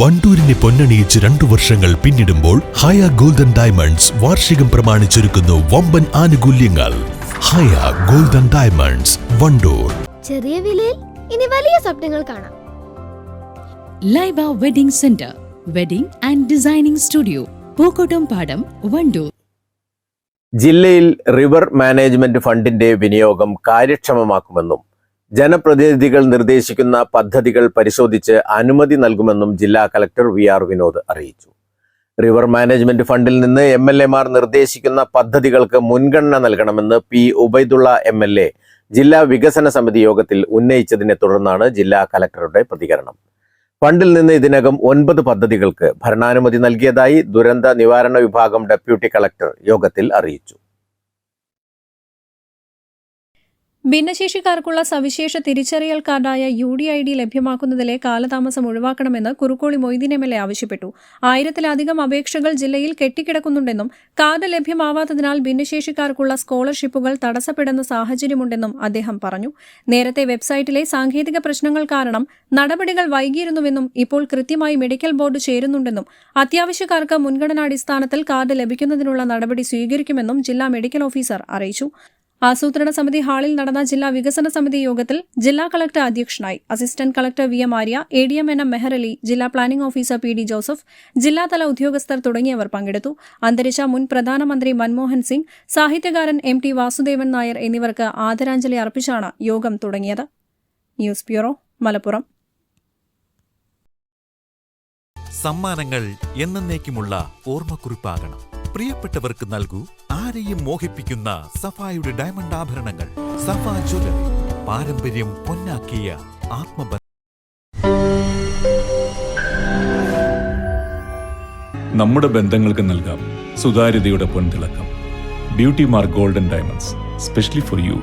വണ്ടൂരിനെ പൊന്നണിയിച്ച് രണ്ടു വർഷങ്ങൾ പിന്നിടുമ്പോൾ ഹയ ഗോൾഡൻ ഡയമണ്ട്സ് വാർഷികം പ്രമാണിച്ചൊരുക്കുന്നു വമ്പൻ ആനുകൂല്യങ്ങൾ. Haya golden diamonds Wandoor. ചെറിയ വിലയിൽ ഇനി വലിയ സ്വപ്നങ്ങൾ കാണാം. Laiba wedding centre wedding and designing studio Pookkottam Padam Wandoor. ജില്ലയിൽ റിവർ മാനേജ്മെന്റ് ഫണ്ടിന്റെ വിനിയോഗം കാര്യക്ഷമമാക്കുമെന്നും ജനപ്രതിനിധികൾ നിർദ്ദേശിക്കുന്ന പദ്ധതികൾ പരിശോധിച്ച് അനുമതി നൽകുമെന്നും ജില്ലാ കലക്ടർ വി ആർ വിനോദ് അറിയിച്ചു. റിവർ മാനേജ്മെന്റ് ഫണ്ടിൽ നിന്ന് എം എൽ എമാർ നിർദ്ദേശിക്കുന്ന പദ്ധതികൾക്ക് മുൻഗണന നൽകണമെന്ന് P Ubaidulla M L A ജില്ലാ വികസന സമിതി യോഗത്തിൽ ഉന്നയിച്ചതിനെ തുടർന്നാണ് ജില്ലാ കലക്ടറുടെ പ്രതികരണം. ഫണ്ടിൽ നിന്ന് ഇതിനകം ഒൻപത് പദ്ധതികൾക്ക് ഭരണാനുമതി നൽകിയതായി ദുരന്ത നിവാരണ വിഭാഗം ഡെപ്യൂട്ടി കളക്ടർ യോഗത്തിൽ അറിയിച്ചു. ഭിന്നശേഷിക്കാർക്കുള്ള സവിശേഷ തിരിച്ചറിയൽ കാർഡായ യു ഡി ഐ ഡി ലഭ്യമാക്കുന്നതിലെ കാലതാമസം ഒഴിവാക്കണമെന്ന് Kurukkoli Moideen M L A ആവശ്യപ്പെട്ടു. ആയിരത്തിലധികം അപേക്ഷകൾ ജില്ലയിൽ കെട്ടിക്കിടക്കുന്നുണ്ടെന്നും കാർഡ് ലഭ്യമാവാത്തതിനാൽ ഭിന്നശേഷിക്കാർക്കുള്ള സ്കോളർഷിപ്പുകൾ തടസ്സപ്പെടുന്ന സാഹചര്യമുണ്ടെന്നും അദ്ദേഹം പറഞ്ഞു. നേരത്തെ വെബ്സൈറ്റിലെ സാങ്കേതിക പ്രശ്നങ്ങൾ കാരണം നടപടികൾ വൈകിയിരുന്നുവെന്നും ഇപ്പോൾ കൃത്യമായി മെഡിക്കൽ ബോർഡ് ചേരുന്നുണ്ടെന്നും അത്യാവശ്യക്കാർക്ക് മുൻഗണനാടിസ്ഥാനത്തിൽ കാർഡ് ലഭിക്കുന്നതിനുള്ള നടപടി സ്വീകരിക്കുമെന്നും ജില്ലാ മെഡിക്കൽ ഓഫീസർ അറിയിച്ചു. ആസൂത്രണ സമിതി ഹാളിൽ നടന്ന ജില്ലാ വികസന സമിതി യോഗത്തിൽ ജില്ലാ കളക്ടർ അധ്യക്ഷനായി assistant collector V M Arya A D M N M Meharali ജില്ലാ planning officer P D Joseph ജില്ലാതല ഉദ്യോഗസ്ഥർ തുടങ്ങിയവർ പങ്കെടുത്തു. അന്തരിച്ച മുൻ പ്രധാനമന്ത്രി മൻമോഹൻ സിംഗ് സാഹിത്യകാരൻ എം ടി വാസുദേവൻ നായർ എന്നിവർക്ക് ആദരാഞ്ജലി അർപ്പിച്ചാണ് യോഗം തുടങ്ങിയത്. News bureau Malappuram. സമ്മാനങ്ങൾ എന്നേക്കുമുള്ള ഓർമ്മക്കുറിപ്പാകണം. പ്രിയപ്പെട്ടവർക്ക് നൽകൂ ആരെയും മോഹിപ്പിക്കുന്ന സഫായുടെ ഡയമണ്ട് ആഭരണങ്ങൾ. സഫ ജ്വല പാരമ്പര്യം പൊന്നാക്കിയ ആത്മബന്ധം. നമ്മുടെ ബന്ധങ്ങൾക്ക് നൽകാം സുതാര്യതയുടെ പൊൻതിളക്കം. Beauty Mark golden diamonds specially for you